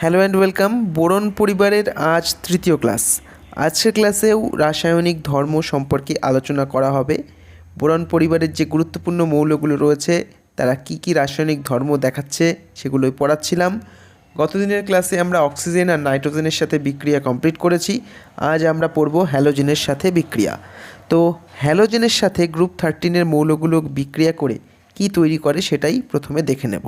Hello and welcome boron পরিবারের আজ তৃতীয় ক্লাস। আজকের ক্লাসেও রাসায়নিক ধর্ম সম্পর্কে আলোচনা করা হবে। বোরন পরিবারের যে গুরুত্বপূর্ণ মৌলগুলো রয়েছে, তারা কি কি রাসায়নিক ধর্ম দেখাচ্ছে সেগুলোই পড়াচ্ছিলাম। গতদিনের ক্লাসে আমরা অক্সিজেন আর নাইট্রোজেনের সাথে বিক্রিয়া কমপ্লিট করেছি। আজ আমরা পড়ব হ্যালোজেনের সাথে বিক্রিয়া। তো হ্যালোজেনের সাথে গ্রুপ থার্টিনের মৌলগুলো বিক্রিয়া করে কি তৈরি করে সেটাই প্রথমে দেখে নেব।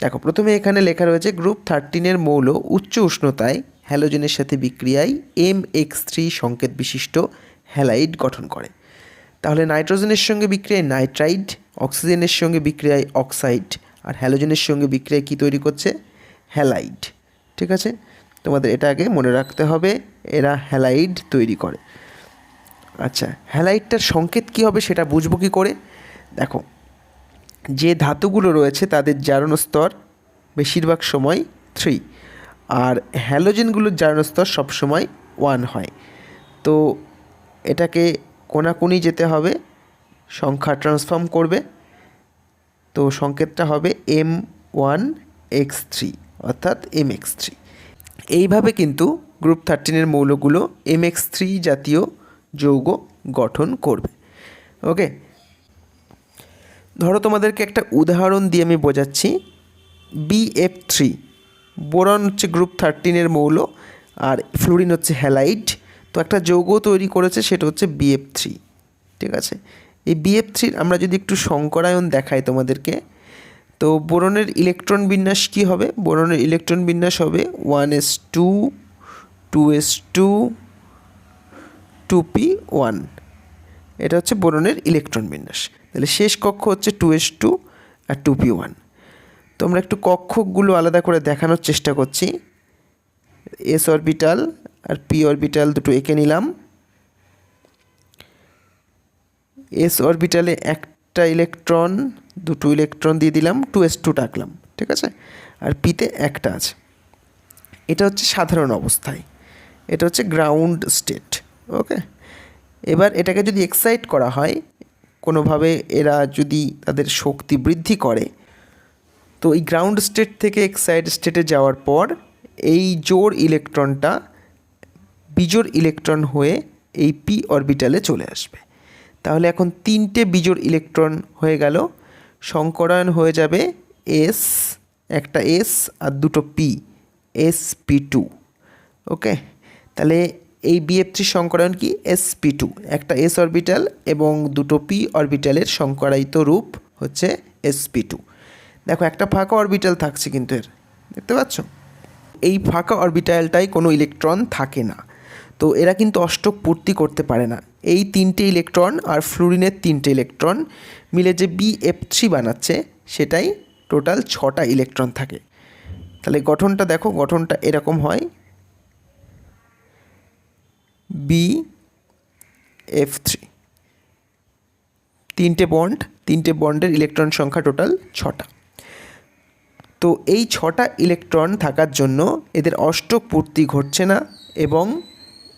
দেখো, প্রথমে এখানে লেখা রয়েছে গ্রুপ থার্টিনের মৌল উচ্চ উষ্ণতায় হ্যালোজেনের সাথে বিক্রিয়ায় এম এক্স থ্রি সংকেত বিশিষ্ট হ্যালাইড গঠন করে। তাহলে নাইট্রোজেনের সঙ্গে বিক্রিয়ায় নাইট্রাইড, অক্সিজেনের সঙ্গে বিক্রিয়ায় অক্সাইড, আর হ্যালোজেনের সঙ্গে বিক্রিয়ায় কী তৈরি করছে? হ্যালাইড। ঠিক আছে? তোমাদের এটা আগে মনে রাখতে হবে, এরা হ্যালাইড তৈরি করে। আচ্ছা হ্যালাইডটার সংকেত কী হবে সেটা বুঝব কী করে? দেখো যে ধাতুগুলো রয়েছে তাদের জারণ স্তর বেশিরভাগ সময় থ্রি আর হ্যালোজেনগুলোর জারণ স্তর সবসময় ওয়ান হয়। তো এটাকে কোনাকুনি যেতে হবে, সংখ্যা ট্রান্সফর্ম করবে। তো সংকেতটা হবে এম ওয়ান এক্স থ্রি অর্থাৎ এম এক্স থ্রি এইভাবে কিন্তু গ্রুপ থার্টিনের মৌলগুলো এম এক্স থ্রি জাতীয় যৌগ গঠন করবে। ওকে ধরো তোমাদেরকে একটা উদাহরণ দিয়ে আমি বোঝাচ্ছি। বিএফ থ্রি বোরন হচ্ছে গ্রুপ থার্টিনের মৌল আর ফ্লোরিন হচ্ছে হ্যালাইট তো একটা যৌগ তৈরি করেছে, সেটা হচ্ছে বিএফ থ্রি ঠিক আছে? এই বিএফ থ্রির আমরা যদি একটু সংকরায়ন দেখাই তোমাদেরকে, তো বোরনের ইলেকট্রন বিন্যাস কী হবে? বোরনের ইলেকট্রন বিন্যাস হবে one S two two S two two P one এটা হচ্ছে বোরনের ইলেকট্রন বিন্যাস। তাহলে শেষ কক্ষ হচ্ছে টু এস টু আর টু পি ওয়ান তো আমরা একটু কক্ষগুলো আলাদা করে দেখানোর চেষ্টা করছি। এস অরবিটাল আর পি অরবিটাল দুটো এঁকে নিলাম। এস অরবিটালে একটা ইলেকট্রন দুটো ইলেকট্রন দিয়ে দিলাম টু এস টু টাকলাম, ঠিক আছে? আর পিতে একটা আছে। এটা হচ্ছে সাধারণ অবস্থায়। এটা হচ্ছে গ্রাউন্ড স্টেট ওকে এবার এটাকে যদি এক্সাইট করা হয় কোনোভাবে এরা যদি তাদের শক্তি বৃদ্ধি করে, তো এই গ্রাউন্ড স্টেট থেকে এক্সাইড স্টেটে যাওয়ার পর এই জোর ইলেকট্রনটা বিজোর ইলেকট্রন হয়ে এই পি অরবিটালে চলে আসবে। তাহলে এখন তিনটে বিজোর ইলেকট্রন হয়ে গেল সংকরায়ন হয়ে যাবে এস একটা এস আর দুটো P S P two okay তাহলে এই বিএফ থ্রি সংকরায়ন কি? এস পি টু একটা এস অরবিটাল এবং দুটো পি অরবিটালের সংকরায়িত রূপ হচ্ছে এস পি টু দেখো, একটা ফাঁকা অরবিটাল থাকছে কিন্তু এর, দেখতে পাচ্ছ? এই ফাঁকা অরবিটালটাই কোনো ইলেকট্রন থাকে না। তো এরা কিন্তু অষ্টক পূর্তি করতে পারে না। এই তিনটে ইলেকট্রন আর ফ্লুরিনের তিনটে ইলেকট্রন মিলে যে বি এফ থ্রি বানাচ্ছে, সেটাই টোটাল ছটা ইলেকট্রন থাকে। তাহলে গঠনটা দেখো, গঠনটা এরকম হয়। বি এফ থ্রি তিনটে বন্ড তিনটে বন্ডের ইলেকট্রন সংখ্যা টোটাল ছটা। তো এই ছটা ইলেকট্রন থাকার জন্য এদের অষ্টক পূর্তি ঘটছে না এবং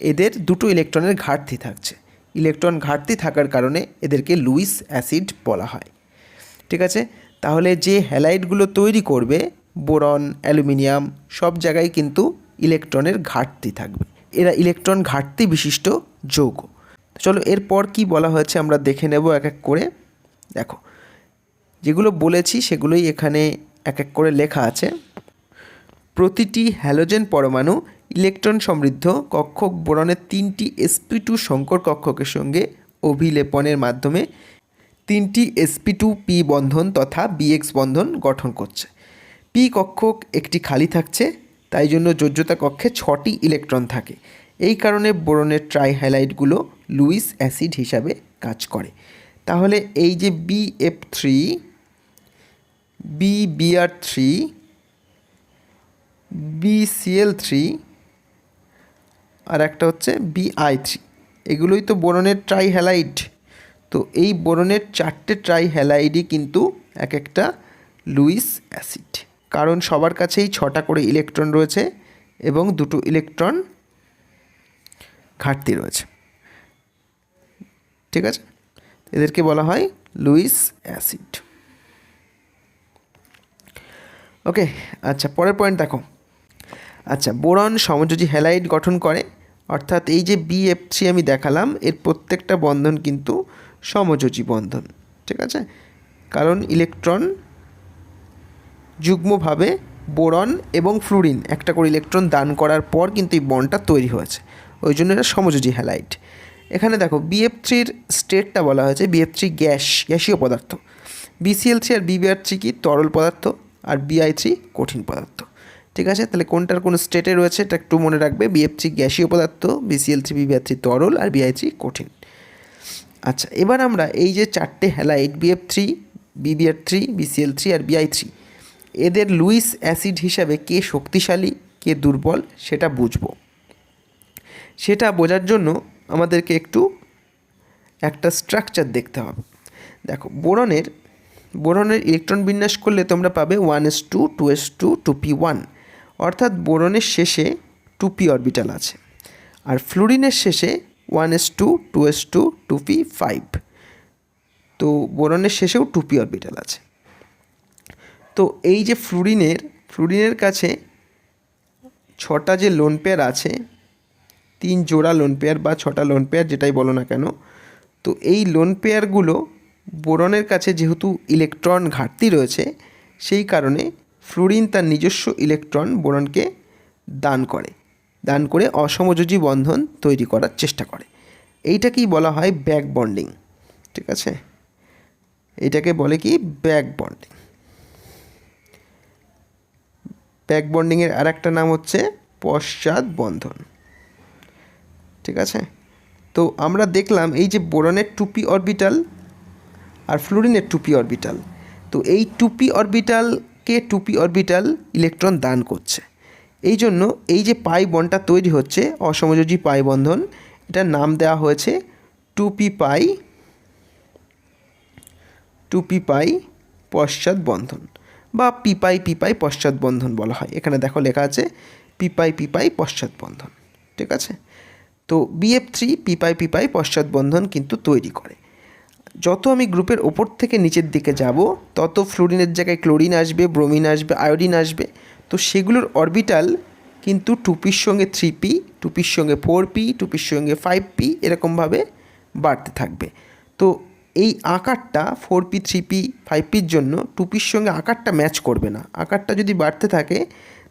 এদের দুটো ইলেকট্রনের ঘাটতি থাকছে। ইলেকট্রন ঘাটতি থাকার কারণে এদেরকে লুইস অ্যাসিড বলা হয়। ঠিক আছে? তাহলে যে হ্যালাইডগুলো তৈরি করবে বোরন অ্যালুমিনিয়াম সব জায়গায় কিন্তু ইলেকট্রনের ঘাটতি থাকবে। এরা ইলেকট্রন ঘাটতি বিশিষ্ট যৌগ। চলো এরপর কি বলা হয়েছে আমরা দেখে নেব এক এক করে। দেখো, যেগুলো বলেছি সেগুলোই এখানে এক এক করে লেখা আছে। প্রতিটি হ্যালোজেন পরমাণু ইলেকট্রন সমৃদ্ধ কক্ষক বোরনের তিনটি এসপি টু সংকর কক্ষকের সঙ্গে অভিলেপনের মাধ্যমে তিনটি এসপি টু পি বন্ধন তথা বিএক্স বন্ধন গঠন করছে। পি কক্ষক একটি খালি থাকছে তাই জন্য যোজ্যতা কক্ষে ছটি ইলেকট্রন থাকে। এই কারণে বোরনের ট্রাইহ্যালাইডগুলো লুইস অ্যাসিড হিসাবে কাজ করে। তাহলে এই যে B F three B BR three BCL three আর একটা হচ্ছে বিআই থ্রি এগুলোই তো বোরনের ট্রাইহ্যালাইড তো এই বোরনের চারটে ট্রাইহ্যালাইডই কিন্তু এক একটা লুইস অ্যাসিড। কারণ সবার কাছেই ছটা করে ইলেকট্রন রয়েছে এবং দুটো ইলেকট্রন ঘাটতি রয়েছে। ঠিক আছে? এদেরকে বলা হয় লুইস অ্যাসিড। ওকে আচ্ছা পরের পয়েন্ট দেখো। আচ্ছা বোরন সমযোজী হ্যালাইড গঠন করে, অর্থাৎ এই যে বিএফ আমি দেখালাম, এর প্রত্যেকটা বন্ধন কিন্তু সমযোজী বন্ধন। ঠিক আছে? কারণ ইলেকট্রন যুগ্মভাবে বোরন এবং ফ্লুরিন, একটা করে ইলেকট্রন দান করার পর কিন্তু এই বনটা তৈরি হয়েছে। ওই জন্য এটা সমযোজী হ্যালাইড। এখানে দেখো বিএফ থ্রির স্টেটটা বলা হয়েছে বিএফ থ্রি গ্যাস, গ্যাসীয় পদার্থ। বিসিএল থ্রি আর বিবিআর থ্রি কি? তরল পদার্থ আর বিআই থ্রি কঠিন পদার্থ। ঠিক আছে? তাহলে কোনটার কোন স্টেটে রয়েছে এটা একটু মনে রাখবে। বিএফ থ্রি গ্যাসীয় পদার্থ বিসিএল থ্রি বিবিআর থ্রি তরল আর বিআই থ্রি কঠিন। আচ্ছা এবার আমরা এই যে চারটে halide BF three BBR three BCL three আর বিআই থ্রি এদের লুইস অ্যাসিড হিসাবে কে শক্তিশালী, কে দুর্বল সেটা বুঝব। সেটা বোঝার জন্য আমাদেরকে একটু একটা স্ট্রাকচার দেখতে হবে। দেখো, বোরনের বোরনের ইলেকট্রন বিন্যাস করলে তোমরা পাবে one S two two S two two P one অর্থাৎ বোরনের শেষে টু পি অরবিটাল আছে। আর ফ্লুরিনের শেষে one S two two S two two P five তো বোরনের শেষেও টু পি অরবিটাল আছে। তো এই যে ফ্লুরিনের ফ্লুরিনের কাছে ছটা যে লোন পেয়ার আছে, তিন জোড়া লোন পেয়ার বা ছটা লোন পেয়ার যেটাই বলো না কেন, তো এই লোন পেয়ারগুলো বোরনের কাছে যেহেতু ইলেকট্রন ঘাটতি রয়েছে, সেই কারণে ফ্লুরিন তার নিজস্ব ইলেকট্রন বোরনকে দান করে দান করে অসমযোজী বন্ধন তৈরি করার চেষ্টা করে। এইটাকেই বলা হয় ব্যাক বন্ডিং, ঠিক আছে? এটাকে বলে কি? Back bonding. ব্যাক বন্ডিংয়ের আর একটা নাম হচ্ছে পশ্চাৎ বন্ধন। ঠিক আছে? তো আমরা দেখলাম এই যে বোরনের টুপি অরবিটাল আর ফ্লোরিনের টুপি অরবিটাল। তো এই টুপি অরবিটালকে টুপি অরবিটাল ইলেকট্রন দান করছে। এই জন্য এই যে পাই বনটা তৈরি হচ্ছে, অসমযোজী পাই বন্ধন, এটার নাম দেওয়া হয়েছে টুপি পাই টুপি পাই পশ্চাৎ বন্ধন। বা পিপাই পিপাই পশ্চাৎ বন্ধন বলা হয়। এখানে দেখো লেখা আছে পিপাই পিপাই পশ্চাৎ বন্ধন, ঠিক আছে? তো বিএফ থ্রি পিপাই পিপাই পশ্চাৎ বন্ধন কিন্তু তৈরি করে। যত আমি গ্রুপের ওপর থেকে নিচের দিকে যাব, তত ফ্লোরিনের জায়গায় ক্লোরিন আসবে ব্রোমিন আসবে আয়োডিন আসবে। তো সেগুলোর অরবিটাল কিন্তু টুপির সঙ্গে থ্রি পি টুপির সঙ্গে ফোর পি টুপির সঙ্গে ফাইভ পি এরকমভাবে বাড়তে থাকবে। তো এই আকারটা four P three P five পির জন্য টুপির সঙ্গে আকারটা ম্যাচ করবে না। আকারটা যদি বাড়তে থাকে,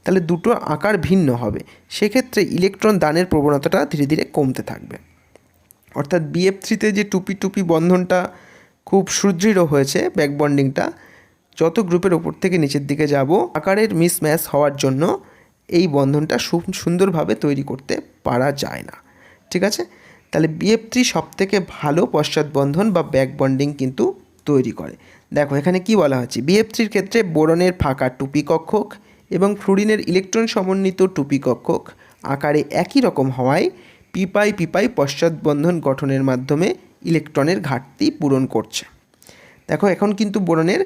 তাহলে দুটো আকার ভিন্ন হবে। সেক্ষেত্রে ইলেকট্রন দানের প্রবণতাটা ধীরে ধীরে কমতে থাকবে। অর্থাৎ বিএফ থ্রিতে যে টুপি টুপি বন্ধনটা খুব সুদৃঢ় হয়েছে ব্যাক বন্ডিংটা যত গ্রুপের ওপর থেকে নিচের দিকে যাব, আকারের মিসম্যাচ হওয়ার জন্য এই বন্ধনটা সুন্দরভাবে তৈরি করতে পারা যায় না। ঠিক আছে? তাহলে বিএফ থ্রি সব থেকে ভালো পশ্চাৎ বন্ধন বা ব্যাক বন্ডিং কিন্তু তৈরি করে। দেখো, এখানে কি বলা হচ্ছে বিএফ থ্রির ক্ষেত্রে বোরনের ফাঁকা টুপি কক্ষক এবং ফ্লুরিনের ইলেকট্রন সমন্বিত টুপি কক্ষক আকারে একই রকম হওয়ায় পিপাই পিপাই পশ্চাৎবন্ধন গঠনের মাধ্যমে ইলেকট্রনের ঘাটতি পূরণ করছে। দেখো, এখন কিন্তু বোরনের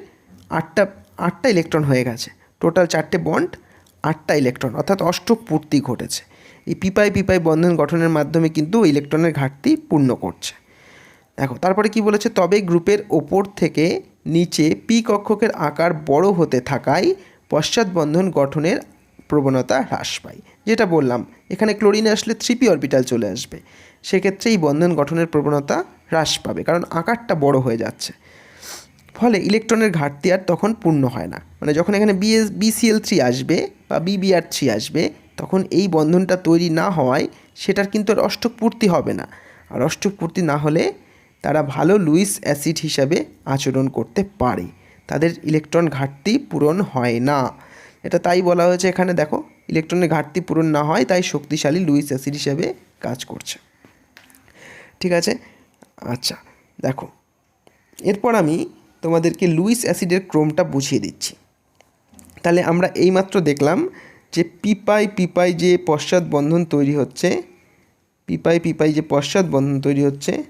আটটা আটটা ইলেকট্রন হয়ে গেছে। টোটাল চারটে বন্ড, আটটা ইলেকট্রন, অর্থাৎ অষ্টক পূর্তি ঘটেছে। এই পিপাই পিপাই বন্ধন গঠনের মাধ্যমে কিন্তু ইলেকট্রনের ঘাটতি পূর্ণ করছে। দেখো, তারপরে কি বলেছে? তবে গ্রুপের ওপর থেকে নিচে পি কক্ষকের আকার বড় হতে থাকায় পশ্চাৎবন্ধন গঠনের প্রবণতা হ্রাস পায়। যেটা বললাম, এখানে ক্লোরিন আসলে থ্রিপি অরবিটাল চলে আসবে। সেক্ষেত্রে এই বন্ধন গঠনের প্রবণতা হ্রাস পাবে, কারণ আকারটা বড় হয়ে যাচ্ছে। ফলে ইলেকট্রনের ঘাটতি আর তখন পূর্ণ হয় না। মানে যখন এখানে বিএস বিসিএল থ্রি আসবে বা বিবিআর থ্রি আসবে তখন এই বন্ধনটা তৈরি না হওয়ায় সেটার কিন্তু অষ্টক পূর্তি হবে না। আর অষ্টক পূর্তি না হলে তারা ভালো লুইস অ্যাসিড হিসাবে আচরণ করতে পারে। তাদের ইলেকট্রন ঘাটতি পূরণ হয় না। এটা তাই বলা হয়েছে এখানে, দেখো, ইলেকট্রনের ঘাটতি পূরণ না হয়, তাই শক্তিশালী লুইস অ্যাসিড হিসাবে কাজ করছে। ঠিক আছে? আচ্ছা দেখো, এরপর আমি তোমাদেরকে লুইস অ্যাসিডের ক্রোমটা বুঝিয়ে দিচ্ছি। তাহলে আমরা এইমাত্র দেখলাম যে পিপাই পিপাই যে পশ্চাৎ বন্ধন তৈরি হচ্ছে, পিপাই পিপাই যে পশ্চাৎ বন্ধন তৈরি হচ্ছে,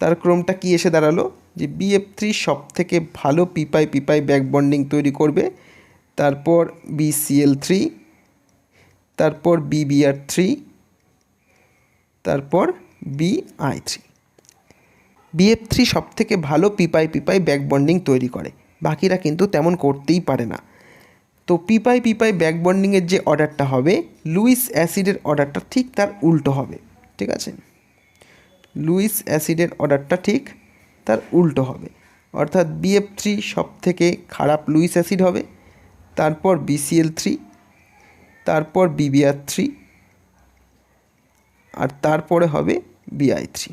তার ক্রমটা কি এসে দাঁড়াল? যে বিএফ থ্রি সব থেকে ভালো পিপাই পিপাই ব্যাক বন্ডিং তৈরি করবে, তারপর বিসিএল থ্রি তারপর বিবিআর থ্রি তারপর বিআই থ্রি বিএফ থ্রি সব থেকে ভালো পিপাই পিপাই ব্যাক বন্ডিং তৈরি করে। বাকিরা কিন্তু তেমন করতেই পারে না। তো পিপাই পিপাই ব্যাক বন্ডিংয়ের যে অর্ডারটা হবে লুইস অ্যাসিডের অর্ডারটা ঠিক তার উল্টো হবে, ঠিক আছে? লুইস অ্যাসিডের অর্ডারটা ঠিক তার উল্টো হবে। অর্থাৎ বিএফ থ্রি সব থেকে খারাপ লুইস অ্যাসিড হবে, তারপর বিসিএল থ্রি তারপর বিবিআর থ্রি আর তারপরে হবে বিআই থ্রি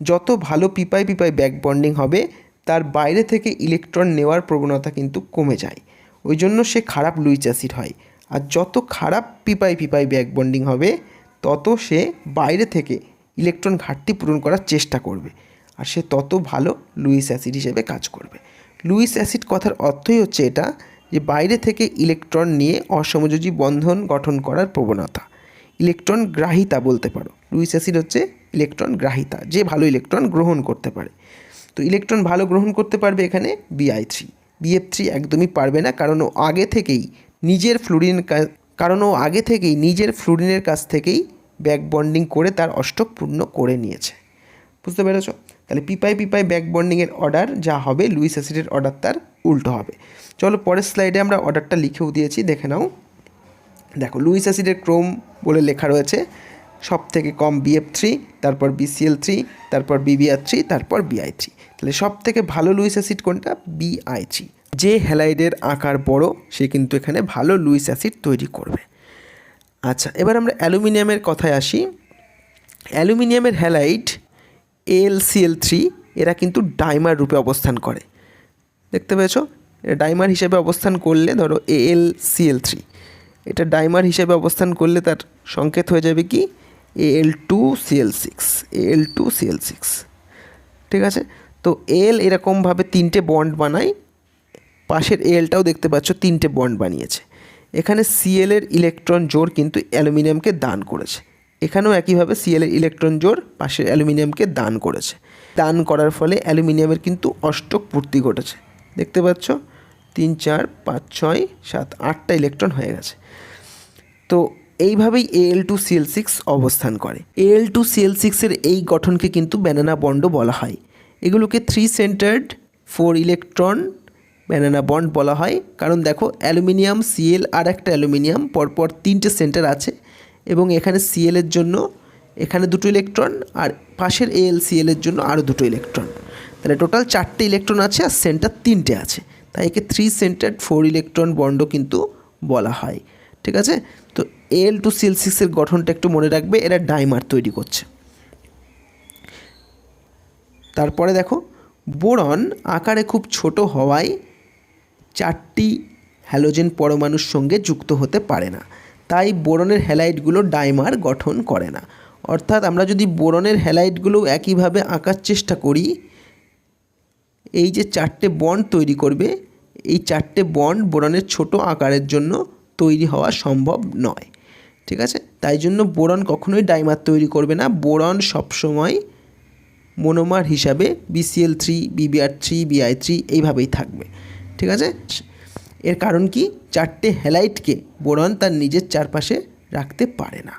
যত ভালো পিপাই পিপাই ব্যাক বন্ডিং হবে, তার বাইরে থেকে ইলেকট্রন নেওয়ার প্রবণতা কিন্তু কমে যায়। ওই জন্য সে খারাপ লুইস অ্যাসিড হয়। আর যত খারাপ পিপাই পিপাই ব্যাক বন্ডিং হবে, তত সে বাইরে থেকে ইলেকট্রন ঘাটতি পূরণ করার চেষ্টা করবে। আর সে তত ভালো লুইস অ্যাসিড হিসেবে কাজ করবে। লুইস অ্যাসিড কথার অর্থই হচ্ছে এটা যে, বাইরে থেকে ইলেকট্রন নিয়ে অসমযোজী বন্ধন গঠন করার প্রবণতা। ইলেকট্রন গ্রাহিতা বলতে পারো। লুইস অ্যাসিড হচ্ছে ইলেকট্রন গ্রাহিতা। যে ভালো ইলেকট্রন গ্রহণ করতে পারে। তো ইলেকট্রন ভালো গ্রহণ করতে পারবে এখানে বিআই থ্রি। বিএফ থ্রি একদমই পারবে না। কারণ ও আগে থেকেই নিজের ফ্লুরিন কারণ ও আগে থেকেই নিজের ফ্লুরিনের কাছ থেকেই ব্যাক বন্ডিং করে তার অষ্টক পূর্ণ করে নিয়েছে। বুঝতে পেরেছ? তাহলে পিপাই পিপাই ব্যাক বন্ডিংয়ের অর্ডার যা হবে লুইস অ্যাসিডের অর্ডার তার উল্টো হবে। চলো পরের স্লাইডে আমরা অর্ডারটা লিখেও দিয়েছি, দেখে নাও। দেখো লুইস অ্যাসিডের ক্রোম বলে লেখা রয়েছে সব থেকে কম বিএফ থ্রি তারপর বিসিএল থ্রি তারপর বিবিআর থ্রি তারপর বিআই থ্রি তাহলে সব থেকে ভালো লুইস অ্যাসিড কোনটা? বিআই থ্রি যে হ্যালাইডের আকার বড়, সে কিন্তু এখানে ভালো লুইস অ্যাসিড তৈরি করবে। আচ্ছা এবার আমরা অ্যালুমিনিয়ামের কথায় আসি। অ্যালুমিনিয়ামের হ্যালাইড এল সিএল থ্রি এরা কিন্তু ডাইমার রূপে অবস্থান করে। দেখতে পেয়েছ? ডাইমার হিসেবে অবস্থান করলে, ধরো এল সিএল থ্রি এটা ডাইমার হিসেবে অবস্থান করলে তার সংকেত হয়ে যাবে কি? A L two CL six A L two CL six ঠিক আছে? তো এল এরকমভাবে তিনটে বন্ড বানায় পাশের এলটাও দেখতে পাচ্ছ তিনটে বন্ড বানিয়েছে। এখানে সিএলের ইলেকট্রন জোর কিন্তু অ্যালুমিনিয়ামকে দান করেছে। এখানেও একইভাবে সিএলের ইলেকট্রন জোর পাশের অ্যালুমিনিয়ামকে দান করেছে। দান করার ফলে অ্যালুমিনিয়ামের কিন্তু অষ্টক পূর্তি ঘটেছে। দেখতে পাচ্ছ, তিন, চার, পাঁচ, ছয়, সাত, আটটা ইলেকট্রন হয়ে গেছে। তো এইভাবেই এল টু সিএল সিক্স অবস্থান করে। এল টু সিএল সিক্সের এই গঠনকে কিন্তু ব্যানানা বন্ড বলা হয়। এগুলোকে three centered four electron banana bond বলা হয়। কারণ দেখো, অ্যালুমিনিয়াম সিএল আর একটা অ্যালুমিনিয়াম, পরপর তিনটে সেন্টার আছে। এবং এখানে সিএলের জন্য এখানে দুটো ইলেকট্রন আর পাশের এল সিএলের জন্য আরও দুটো ইলেকট্রন তাহলে টোটাল চারটে ইলেকট্রন আছে আর সেন্টার তিনটে আছে। তাই একে three centered four electron bond কিন্তু বলা হয়। ঠিক আছে? তো এল টু সিএল সিক্সের গঠনটা একটু মনে রাখবে, এরা ডাইমার তৈরি করছে। তারপরে দেখো, বোরন আকারে খুব ছোট হওয়ায় চারটি হ্যালোজেন পরমাণুর সঙ্গে যুক্ত হতে পারে না। তাই বোরনের হ্যালাইটগুলো ডাইমার গঠন করে না। অর্থাৎ আমরা যদি বোরনের হ্যালাইটগুলো একইভাবে আঁকার চেষ্টা করি, এই যে চারটে বন্ড তৈরি করবে, এই চারটে বন্ড বোরনের ছোট আকারের জন্য তৈরি হওয়া সম্ভব নয়। ঠিক আছে? তাই জন্য বোরন কখনোই ডাইমার তৈরি করবে না। বোরন সবসময় মোনোমার হিসাবে BCL three BBR three BI three এইভাবেই থাকবে। ঠিক আছে? এর কারণ কি? চারটে হ্যালাইটকে বোরন তার নিজের চারপাশে রাখতে পারে না।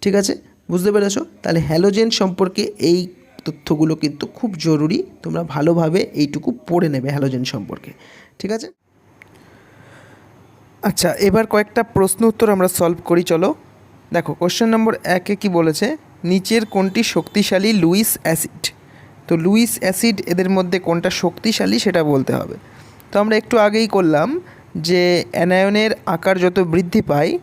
ঠিক আছে? বুঝতে পেরেছ? তাহলে হ্যালোজেন সম্পর্কে এই তথ্যগুলো কিন্তু খুব জরুরি। তোমরা ভালোভাবে এইটুকু পড়ে নেবে হ্যালোজেন সম্পর্কে। ঠিক আছে? আচ্ছা এবার কয়েকটা প্রশ্ন উত্তর আমরা সলভ করি, চলো। দেখো কোশ্চেন নম্বর একে কি বলেছে? নিচের কোনটি শক্তিশালী? Lewis acid. তো লুইস অ্যাসিড এদের মধ্যে কোনটা শক্তিশালী সেটা বলতে হবে। তো আমরা একটু আগেই করলাম যে অ্যানায়নের আকার যত বৃদ্ধি পায়,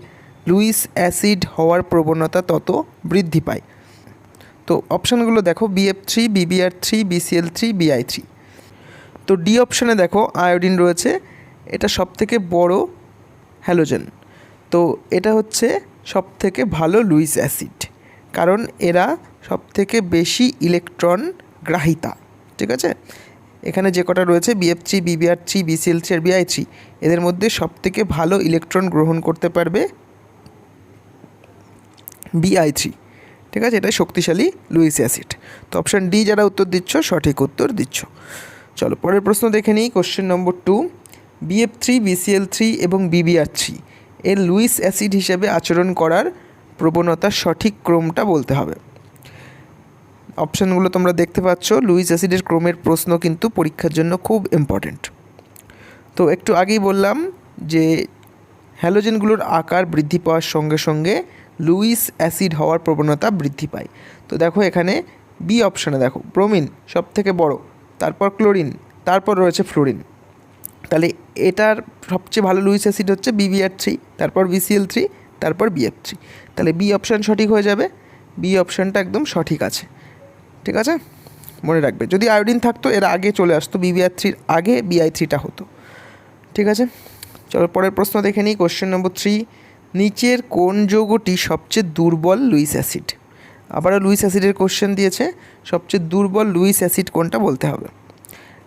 লুইস অ্যাসিড হওয়ার প্রবণতা তত বৃদ্ধি পায়। তো অপশানগুলো দেখো BF three BBR three BCL three BI three তো ডি অপশানে দেখো, আয়োডিন রয়েছে। এটা সব থেকে বড় হ্যালোজেন। তো এটা হচ্ছে সব থেকে ভালো লুইস অ্যাসিড। কারণ এরা সব থেকে বেশি ইলেকট্রন গ্রাহিতা, ঠিক আছে? এখানে যে কটা রয়েছে BF three BBR three BCL three আর বিআই থ্রি এদের মধ্যে সব থেকে ভালো ইলেকট্রন গ্রহণ করতে পারবে বিআই থ্রি ঠিক আছে? এটাই শক্তিশালী লুইস অ্যাসিড। তো অপশান ডি যারা উত্তর দিচ্ছ, সঠিক উত্তর দিচ্ছ। চলো, পরের প্রশ্ন দেখে নিই, question number two. BF three BCL three এবং বিবিআর থ্রি এর লুইস অ্যাসিড হিসেবে আচরণ করার প্রবণতার সঠিক ক্রমটা বলতে হবে। অপশানগুলো তোমরা দেখতে পাচ্ছ। লুইস অ্যাসিডের ক্রমের প্রশ্ন কিন্তু পরীক্ষার জন্য খুব ইম্পর্টেন্ট তো একটু আগেই বললাম যে, হ্যালোজেনগুলোর আকার বৃদ্ধি পাওয়ার সঙ্গে সঙ্গে লুইস অ্যাসিড হওয়ার প্রবণতা বৃদ্ধি পায়। তো দেখো এখানে বি অপশানে দেখো ব্রোমিন সব থেকে বড়, তারপর ক্লোরিন তারপর রয়েছে ফ্লোরিন তাহলে এটার সবচেয়ে ভালো লুইস অ্যাসিড হচ্ছে বিবিআর থ্রি তারপর বিসিএল থ্রি তারপর বিএফ থ্রি তাহলে বি অপশান সঠিক হয়ে যাবে। বি অপশানটা একদম সঠিক আছে। ঠিক আছে? মনে রাখবে। যদি আয়োডিন থাকতো, এর আগে চলে আসতো বিবিআর থ্রির আগে বিআই থ্রিটা হতো। ঠিক আছে? চলো পরের প্রশ্ন দেখে নিই। কোশ্চেন নম্বর থ্রি নিচের কোন যৌগটি সবচেয়ে দুর্বল লুইস অ্যাসিড? আবারও লুইস অ্যাসিডের কোশ্চেন দিয়েছে। সবচেয়ে দুর্বল লুইস অ্যাসিড কোনটা বলতে হবে?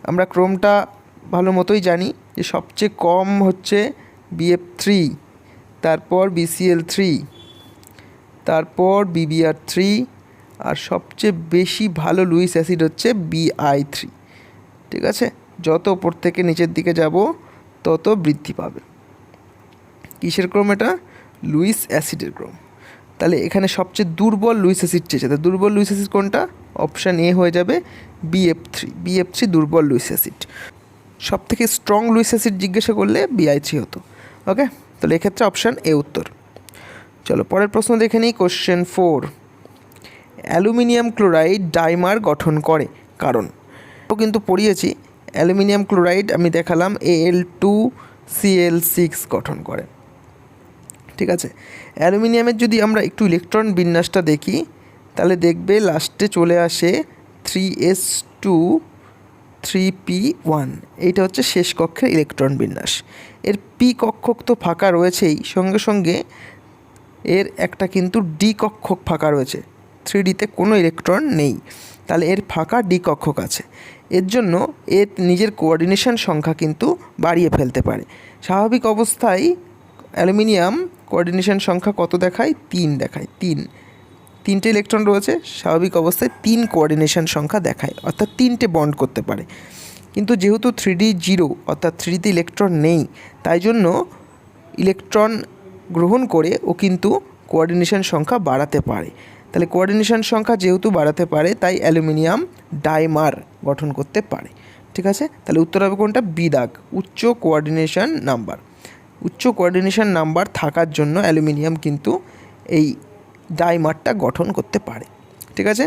আমরা ক্রোমটা ভালো মতোই জানি যে সবচেয়ে কম হচ্ছে বিএফ থ্রি তারপর বিসিএল থ্রি তারপর বিবিআর থ্রি আর সবচেয়ে বেশি ভালো লুইস অ্যাসিড হচ্ছে বিআই থ্রি ঠিক আছে? যত ওপর থেকে নিচের দিকে যাব, তত বৃদ্ধি পাবে। কিসের ক্রম এটা? লুইস অ্যাসিডের ক্রম। তাহলে এখানে সবচেয়ে দুর্বল লুইস অ্যাসিড চেয়েছে। তা দুর্বল লুইস অ্যাসিড কোনটা? অপশান এ হয়ে যাবে বিএফ থ্রি বিএফ থ্রি দুর্বল লুইস অ্যাসিড। সব থেকে স্ট্রং লুইস অ্যাসিড জিজ্ঞাসা করলে বিআই থ্রি হতো। ওকে তাহলে এক্ষেত্রে অপশান এ উত্তর। চলো পরের প্রশ্ন দেখে নিই question four aluminium chloride dimer গঠন করে, কারণ কিন্তু পড়িয়েছি, অ্যালুমিনিয়াম ক্লোরাইড আমি দেখালাম এল টু সিএল সিক্স গঠন করে। ঠিক আছে? অ্যালুমিনিয়ামের যদি আমরা একটু ইলেকট্রন বিন্যাসটা দেখি, তাহলে দেখবে লাস্টে চলে আসে three S two three P one এইটা হচ্ছে শেষ কক্ষের ইলেকট্রন বিন্যাস। এর পি কক্ষক তো ফাঁকা রয়েছেই, সঙ্গে সঙ্গে এর একটা কিন্তু ডি কক্ষক ফাঁকা রয়েছে থ্রি ডিতে কোনো ইলেকট্রন নেই। তাহলে এর ফাঁকা ডি কক্ষক আছে। এর জন্য এর নিজের কোঅর্ডিনেশন সংখ্যা কিন্তু বাড়িয়ে ফেলতে পারে। স্বাভাবিক অবস্থায় অ্যালুমিনিয়াম কোঅর্ডিনেশন সংখ্যা কত দেখায়? তিন দেখায়, তিন। তিনটে ইলেকট্রন রয়েছে, স্বাভাবিক অবস্থায় তিন কোঅর্ডিনেশন সংখ্যা দেখায়, অর্থাৎ তিনটে বন্ড করতে পারে। কিন্তু যেহেতু থ্রি ডি জিরো অর্থাৎ থ্রিডিতে ইলেকট্রন নেই, তাই জন্য ইলেকট্রন গ্রহণ করে ও কিন্তু কোঅর্ডিনেশন সংখ্যা বাড়াতে পারে। তাহলে কোঅর্ডিনেশন সংখ্যা যেহেতু বাড়াতে পারে, তাই অ্যালুমিনিয়াম ডাইমার গঠন করতে পারে। ঠিক আছে? তাহলে উত্তর হবে কোনটা? বিদাগ, উচ্চ কোঅর্ডিনেশন নাম্বার উচ্চ কোঅর্ডিনেশন নাম্বার থাকার জন্য অ্যালুমিনিয়াম কিন্তু এই ডাইমারটা গঠন করতে পারে, ঠিক আছে?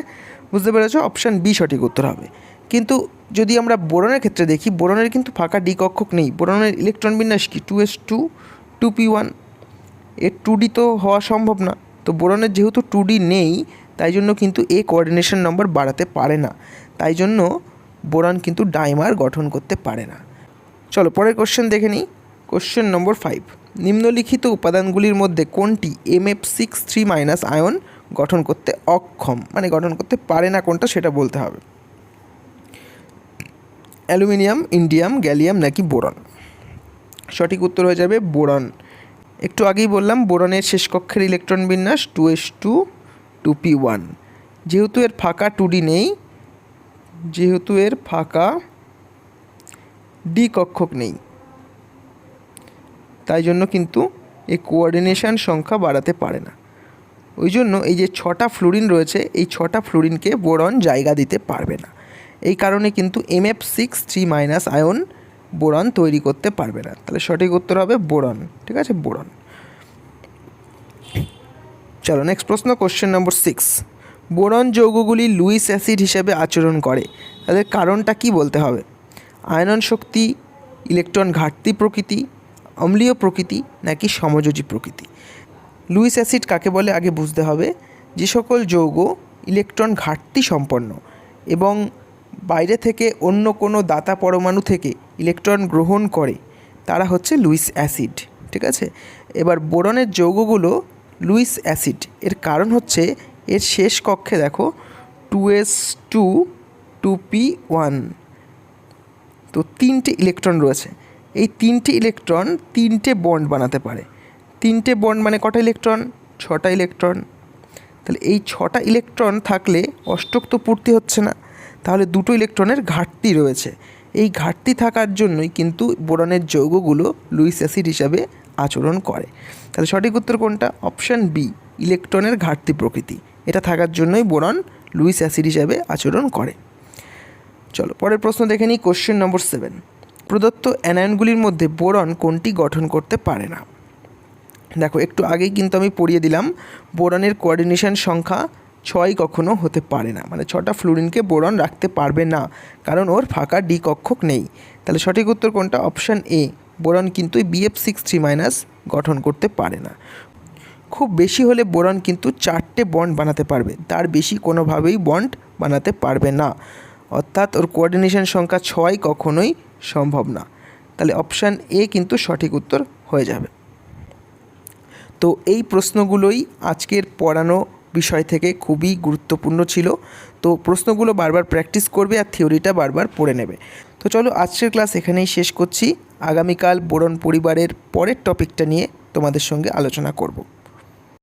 বুঝতে পেরেছ? অপশান বি সঠিক উত্তর হবে। কিন্তু যদি আমরা বোরনের ক্ষেত্রে দেখি, বোরনের কিন্তু ফাঁকা ডি কক্ষক নেই। বোরনের ইলেকট্রন বিন্যাস কি? Two S two two P one. এর টু ডি তো হওয়া সম্ভব না। তো বোরনের যেহেতু টু ডি নেই, তাই জন্য কিন্তু এ কোঅর্ডিনেশন নম্বর বাড়াতে পারে না। তাই জন্য বোরন কিন্তু ডাইমার গঠন করতে পারে না। চলো, পরের কোশ্চেন দেখে নিই। কোশ্চেন নম্বর ফাইভ নিম্নলিখিত উপাদানগুলির মধ্যে কোনটি M F six three minus ion গঠন করতে অক্ষম? মানে গঠন করতে পারে না কোনটা সেটা বলতে হবে। অ্যালুমিনিয়াম, ইন্ডিয়াম, গ্যালিয়াম নাকি বোরন? সঠিক উত্তর হয়ে যাবে বোরন। একটু আগেই বললাম, বোরনের শেষ কক্ষের ইলেকট্রন বিন্যাস two S two two P one যেহেতু এর ফাঁকা টু ডি নেই, যেহেতু এর ফাঁকা ডি কক্ষক নেই। তাই জন্য কিন্তু এই কোঅর্ডিনেশন সংখ্যা বাড়াতে পারে না। ওই জন্য এই যে ছটা ফ্লোরিন রয়েছে, এই ছটা ফ্লোরিনকে বোরন জায়গা দিতে পারবে না। এই কারণে কিন্তু M F six three minus ion boron তৈরি করতে পারবে না। তাহলে সঠিক উত্তর হবে বোরন, ঠিক আছে? বোরন। চলো নেক্সট প্রশ্ন কোশ্চেন নম্বর সিক্স বোরন যৌগগুলি লুইস অ্যাসিড হিসেবে আচরণ করে। তাদের কারণটা কি বলতে হবে? আয়নন শক্তি, ইলেকট্রন ঘাটতি প্রকৃতি অম্লীয় প্রকৃতি নাকি সমযোজী প্রকৃতি? লুইস অ্যাসিড কাকে বলে আগে বুঝতে হবে? যে সকল যৌগ ইলেকট্রন ঘাটতি সম্পন্ন এবং বাইরে থেকে অন্য কোনো দাতা পরমাণু থেকে ইলেকট্রন গ্রহণ করে, তারা হচ্ছে লুইস অ্যাসিড, ঠিক আছে? এবার বোরনের যৌগগুলো লুইস অ্যাসিড, এর কারণ হচ্ছে এর শেষ কক্ষে দেখো, two S two two P one, তো তিনটে ইলেকট্রন রয়েছে। এই তিনটে ইলেকট্রন তিনটে বন্ড বানাতে পারে। তিনটে বন্ড মানে কটা ইলেকট্রন ছটা ইলেকট্রন তাহলে এই ছটা ইলেকট্রন থাকলে অষ্টক তো পূর্তি হচ্ছে না। তাহলে দুটো ইলেকট্রনের ঘাটতি রয়েছে। এই ঘাটতি থাকার জন্যই কিন্তু বোরনের যৌগগুলো লুইস অ্যাসিড হিসাবে আচরণ করে। তাহলে সঠিক উত্তর কোনটা? অপশান বি ইলেকট্রনের ঘাটতি প্রকৃতি। এটা থাকার জন্যই বোরন লুইস অ্যাসিড হিসাবে আচরণ করে। চলো, পরের প্রশ্ন দেখে নিই কোশ্চেন নম্বর সেভেন প্রদত্ত অ্যানায়নগুলির মধ্যে বোরন কোনটি গঠন করতে পারে না। দেখো, একটু আগেই কিন্তু আমি পড়িয়ে দিলাম, বোরনের কোঅর্ডিনেশন সংখ্যা ছয় কখনো হতে পারে না। মানে ছটা ফ্লুরিনকে বোরন রাখতে পারবে না, কারণ ওর ফাঁকা ডি কক্ষক নেই। তাহলে সঠিক উত্তর কোনটা? অপশান এ, বোরন কিন্তু বিএফ সিক্স থ্রি মাইনাস গঠন করতে পারে না। খুব বেশি হলে বোরন কিন্তু চারটে বন্ড বানাতে পারবে, তার বেশি কোনোভাবেই বন্ড বানাতে পারবে না। অর্থাৎ ওর কোঅর্ডিনেশন সংখ্যা ছয় কখনোই সম্ভব না। তাহলে অপশান এ কিন্তু সঠিক উত্তর হয়ে যাবে। তো এই প্রশ্নগুলোই আজকের পড়ানো বিষয় থেকে খুবই গুরুত্বপূর্ণ ছিল। তো প্রশ্নগুলো বারবার প্র্যাকটিস করবে আর থিওরিটা বারবার পড়ে নেবে। তো চলো আজকের ক্লাস এখানেই শেষ করছি। আগামীকাল বোরন পরিবারের পরের টপিকটা নিয়ে তোমাদের সঙ্গে আলোচনা করব।